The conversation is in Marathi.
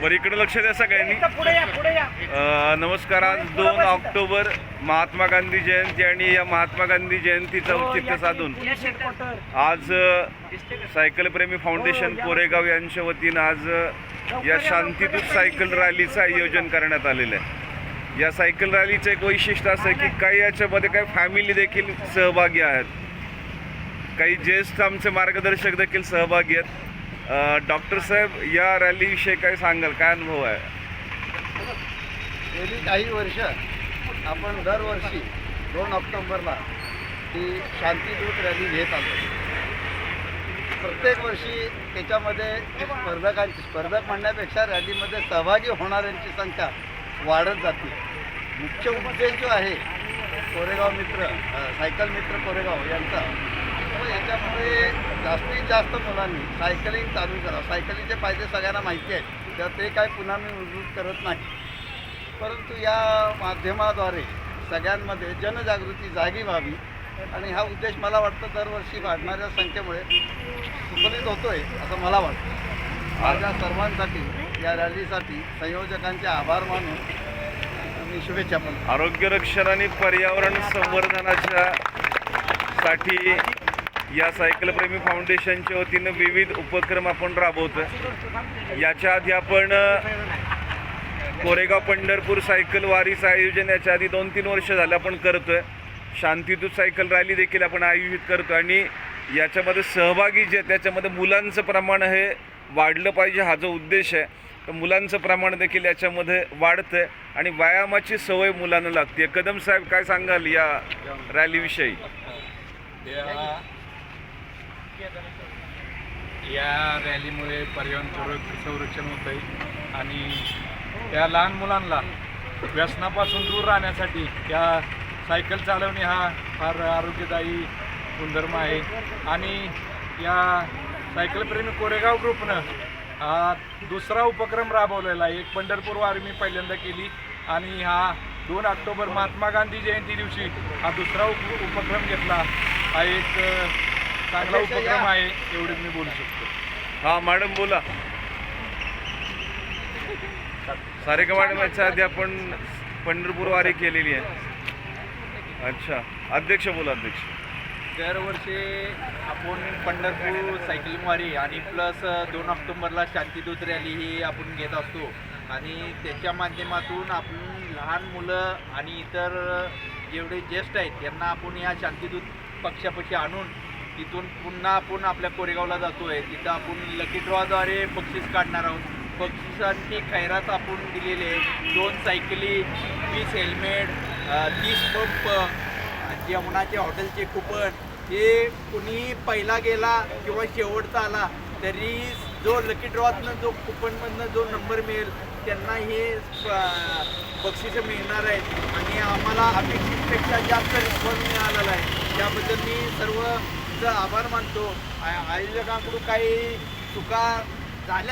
बरं इकडे लक्ष द्या सगळ्यांनी. नमस्कार आज दोन ऑक्टोबर महात्मा गांधी जयंती आणि या महात्मा गांधी जयंतीचं औचित्य साधून आज सायकलप्रेमी फाउंडेशन कोरेगाव यांच्या वतीनं आज या शांतीदूत सायकल रॅलीचं आयोजन करण्यात आलेलं आहे. या सायकल रॅलीचं एक वैशिष्ट्य असं आहे की काही याच्यामध्ये काही फॅमिली देखील सहभागी आहेत. काही ज्येष्ठ आमचे मार्गदर्शक देखील सहभागी आहेत. डॉक्टर साहेब या रॅलीविषयी काय सांगाल? काय अनुभव आहे? गेली काही वर्ष आपण दरवर्षी दोन ऑक्टोबरला ही शांतीदूत रॅली घेत आलो. प्रत्येक वर्षी त्याच्यामध्ये स्पर्धकांची स्पर्धक म्हणण्यापेक्षा रॅलीमध्ये सहभागी होणाऱ्यांची संख्या वाढत जाते. मुख्य उद्देश जो आहे कोरेगाव मित्र सायकल मित्र कोरेगाव यांचा त्यामुळे याच्यामध्ये जास्तीत जास्त मुलांनी सायकलिंग चालू करावं सायकलिंगचे फायदे सगळ्यांना माहिती आहेत तर ते काय पुन्हा मी उल्लेख करत नाही. परंतु या माध्यमाद्वारे सगळ्यांमध्ये जनजागृती जागी व्हावी आणि हा उद्देश मला वाटतं दरवर्षी वाढणाऱ्या संख्येमुळे सुफलित होतोय असं मला वाटतं. माझ्या सर्वांसाठी या रॅलीसाठी संयोजकांचे आभार मानून मी शुभेच्छा पण आरोग्य रक्षण आणि पर्यावरण संवर्धनाच्या साठी या सायकलप्रेमी फाउंडेशनच्या वतीनं विविध उपक्रम आपण राबवतोय. याच्या आधी आपण कोरेगाव पंढरपूर सायकल वारीचं आयोजन याच्या आधी दोन तीन वर्ष झालं आपण करतोय. शांतीदूत सायकल रॅली देखील आपण आयोजित करतो आणि याच्यामध्ये सहभागी जे त्याच्यामध्ये मुलांचं प्रमाण हे वाढलं पाहिजे हा जो उद्देश आहे तर मुलांचं प्रमाण देखील याच्यामध्ये वाढतं आहे आणि व्यायामाची सवय मुलांना लागते. कदम साहेब काय सांगाल या रॅलीविषयी? या रॅलीमुळे पर्यावरण संर- संरक्षण होत आहे आणि त्या लहान मुलांना व्यसनापासून दूर राहण्यासाठी या सायकल चालवणे हा फार आरोग्यदायी गुणधर्म आहे. आणि या सायकलप्रेमी कोरेगाव ग्रुपनं हा दुसरा उपक्रम राबवलेला आहे. एक पंढरपूर वारमी पहिल्यांदा केली आणि हा दोन ऑक्टोबर महात्मा गांधी जयंती दिवशी हा दुसरा उप उपक्रम घेतला. हा एक चांगला उपक्रम आहे एवढेच मी बोलू शकतो. हा मॅडम बोला. सारेका मॅडम याच्या आधी आपण पंढरपूर वारी केलेली आहे. अच्छा अध्यक्ष बोला अध्यक्ष. दरवर्षी आपण पंढरपूर सायकलिंग वारी आणि प्लस दोन ऑक्टोबरला शांतीदूत रॅली ही आपण घेत असतो. आणि त्याच्या माध्यमातून आपण लहान मुलं आणि इतर जेवढे ज्येष्ठ आहेत त्यांना आपण या शांतीदूत पक्षापाशी आणून तिथून पुन्हा आपण आपल्या कोरेगावला जातो आहे तिथं आपण लकी ड्रॉद्वारे बक्षीस काढणार आहोत. बक्षिसांची खैरात आपण दिलेली आहे. दोन सायकली वीस हेल्मेट तीस पंप जेवणाचे हॉटेलचे कुपन हे कुणी पहिला गेला किंवा शेवटचा आला तरी जो लकी ड्रॉतनं जो कुपनमधनं जो नंबर मिळेल त्यांना हे बक्षिसं मिळणार आहेत. आणि आम्हाला अपेक्षितपेक्षा जास्त रिस्पॉन्स मिळालेला आहे. त्याबद्दल मी सर्व त्यांचं आभार मानतो. आयोजकांकडून काही चुका झाल्या